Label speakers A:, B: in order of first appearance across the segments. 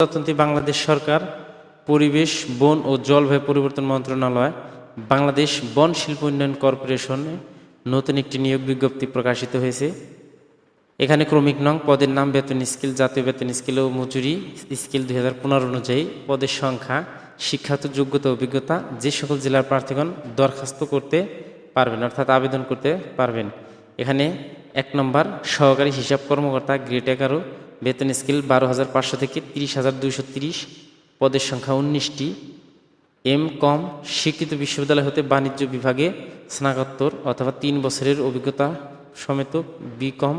A: প্রজাতন্ত্রী বাংলাদেশ সরকার, পরিবেশ, বন ও জলবায়ু পরিবর্তন মন্ত্রণালয়, বাংলাদেশ বন শিল্প উন্নয়ন কর্পোরেশনে নতুন একটি নিয়োগ বিজ্ঞপ্তি প্রকাশিত হয়েছে। এখানে ক্রমিক নং, পদের নাম, বেতন স্কেল, জাতীয় বেতন স্কেল ও মজুরি স্কেল দুই হাজার পনেরো অনুযায়ী পদের সংখ্যা, শিক্ষাগত যোগ্যতা অভিজ্ঞতা যে সকল জেলার প্রার্থীগণ দরখাস্ত করতে পারবেন, অর্থাৎ আবেদন করতে পারবেন। এখানে এক নম্বর, সহকারী হিসাব কর্মকর্তা, গ্রেড এগারো বেতন স্কেল বারো হাজার পাঁচশো থেকে তিরিশ হাজার দুইশো তিরিশ, পদের সংখ্যা উনিশটি। এম কম, স্বীকৃত বিশ্ববিদ্যালয় হতে বাণিজ্য বিভাগে স্নাতকোত্তর অথবা তিন বছরের অভিজ্ঞতা সমেত বি কম,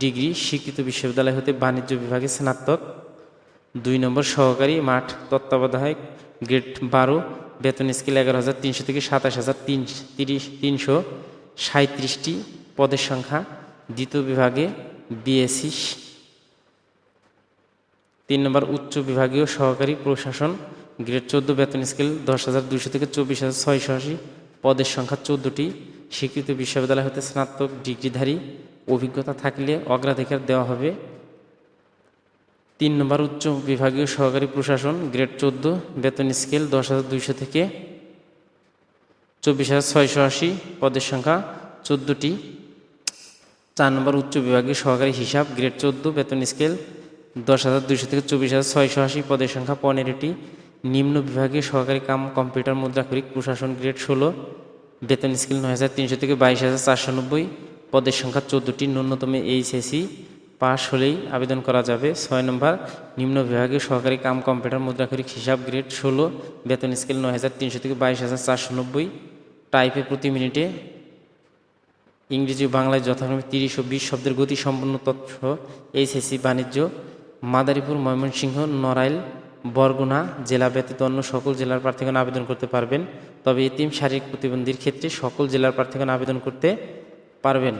A: ডিগ্রি, স্বীকৃত বিশ্ববিদ্যালয় হতে বাণিজ্য বিভাগে স্নাতক। দুই নম্বর, সহকারী, মাঠ তত্ত্বাবধায়ক, গ্রেড বারো, বেতন স্কেল এগারো হাজার তিনশো থেকে সাতাশ হাজার তিন তিরিশ, তিনশো সাঁত্রিশটি পদের সংখ্যা দ্বিতীয় বিভাগে বিএসসি তিন নম্বর উচ্চ বিভাগীয় সহকারী প্রশাসন, গ্রেড চোদ্দ বেতন স্কেল দশ হাজার দুইশো থেকে চব্বিশ হাজার ছয়শো আশি, পদের সংখ্যা চোদ্দোটি। স্বীকৃত বিশ্ববিদ্যালয় হতে স্নাতক ডিগ্রিধারী, অভিজ্ঞতা থাকলে অগ্রাধিকার দেওয়া হবে। তিন নম্বর উচ্চ বিভাগীয় সহকারী প্রশাসন, গ্রেড চোদ্দ বেতন স্কেল দশ হাজার দুইশো থেকে চব্বিশ হাজার ছয়শো আশি, পদের সংখ্যা চোদ্দোটি। চার নম্বর উচ্চ বিভাগীয় সহকারী হিসাব, গ্রেড চোদ্দ বেতন স্কেল দশ হাজার দুইশো থেকে চব্বিশ হাজার ছয়শো আশি পদের সংখ্যা পনেরোটি নিম্ন বিভাগীয় সহকারী কাম, কম্পিউটার, মুদ্রাক্ষরিক, প্রশাসন গ্রেড ষোলো, বেতন স্কেল নয় হাজার তিনশো থেকে বাইশ হাজার চারশো নব্বই, পদের সংখ্যা চোদ্দোটি, ন্যূনতম এইচএসি পাশ হলেই আবেদন করা যাবে। ছয় নম্বর, নিম্ন বিভাগীয় সহকারী কাম, কম্পিউটার, মুদ্রাক্ষরিক হিসাব গ্রেড ষোলো, বেতন স্কেল নয় হাজার তিনশো থেকে বাইশ হাজার চারশো নব্বই, টাইপে প্রতি মিনিটে ইংরেজি বাংলায় যথাক্রমে তিরিশ ও বিশ শব্দের গতি সম্পন্ন তথ্য এইচএসসি বাণিজ্য মাদারীপুর, ময়মনসিংহ, নড়াইল, বরগুনা জেলা ব্যতীত অন্য সকল জেলার প্রার্থীগণ আবেদন করতে পারবেন। তবে এতিম শারীরিক প্রতিবন্ধীর ক্ষেত্রে সকল জেলার প্রার্থীগণ আবেদন করতে পারবেন।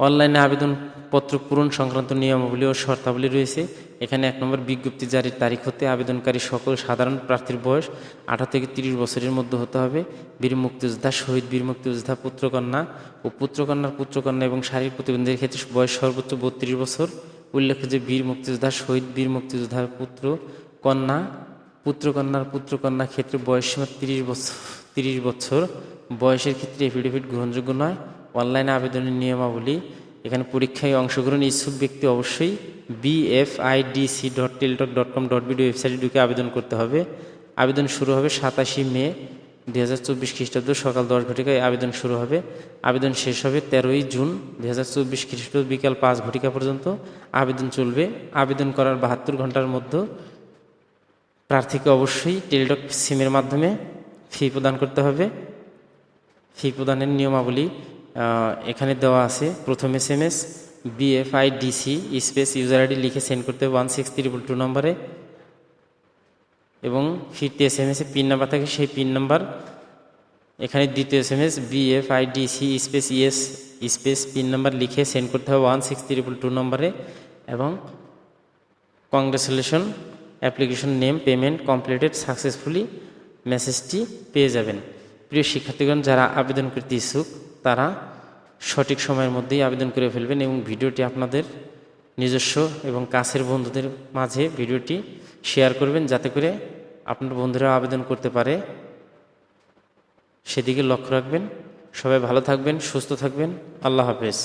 A: অনলাইনে আবেদনপত্র পূরণ সংক্রান্ত নিয়মাবলী ও শর্তাবলী রয়েছে। এখানে এক নম্বর বিজ্ঞপ্তি জারির তারিখ হতে আবেদনকারী সকল সাধারণ প্রার্থীর বয়স আঠারো থেকে তিরিশ বছরের মধ্যে হতে হবে। বীর মুক্তিযোদ্ধা, শহীদ বীর মুক্তিযোদ্ধা, পুত্রকন্যা ও পুত্রকন্যার পুত্রকন্যা এবং শারীরিক প্রতিবন্ধীর ক্ষেত্রে বয়স সর্বোচ্চ বত্রিশ বছর। উল্লেখ্য যে বীর মুক্তিযোদ্ধা, শহীদ বীর মুক্তিযোদ্ধার পুত্র কন্যা পুত্রকন্যার পুত্রকন্যা ক্ষেত্রে বয়সসীমা তিরিশ বছর তিরিশ বছর। বয়সের ক্ষেত্রে এফিডেভিট গ্রহণযোগ্য নয়। অনলাইনে আবেদনের নিয়মাবলী, এখানে পরীক্ষায় অংশগ্রহণ ইচ্ছুক ব্যক্তি অবশ্যই BFIDC dot Teletalk dot com dot BD ওয়েবসাইটে ঢুকে আবেদন করতে হবে। আবেদন শুরু হবে সাতাশি মে দুই হাজার চব্বিশ খ্রিস্টাব্দ সকাল দশ ঘটিকায় আবেদন শুরু হবে। আবেদন শেষ হবে তেরোই জুন দুই হাজার চব্বিশ খ্রিস্টাব্দ বিকাল পাঁচ ঘটিকা পর্যন্ত। আবেদন চলবে। আবেদন করার বাহাত্তর ঘণ্টার মধ্যে প্রার্থীকে অবশ্যই টেলিটক সিমের মাধ্যমে ফি প্রদান করতে হবে। ফি প্রদানের নিয়মাবলী এখানে দেওয়া আছে প্রথম S M S BFIDC space user ID লিখে সেন্ড করতে ওয়ান সিক্স ত্রিপুল টু নম্বরে। এবং ফিরতে এস এম এসে পিন নাম্বার থাকে সেই পিন নাম্বার। এখানে দ্বিতীয় S M S BFIDC space yes, space pin number লিখে সেন্ড করতে হবে ওয়ান সিক্স ত্রিপুল টু নম্বরে। এবং congratulation, application name, payment, completed, successfully মেসেজটি পেয়ে যাবেন। প্রিয় শিক্ষার্থীগণ, যারা আবেদন করতে ইচ্ছুক তারা সঠিক সময়ের মধ্যেই আবেদন করে ফেলবেন এবং ভিডিওটি আপনাদের নিজস্ব এবং কাছের বন্ধুদের মাঝে ভিডিওটি শেয়ার করবেন যাতে করে আপনার বন্ধুরা আবেদন করতে পারে। সেদিকে লক্ষ্য রাখবেন। সবাই ভালো থাকবেন, সুস্থ থাকবেন। আল্লাহ হাফেজ।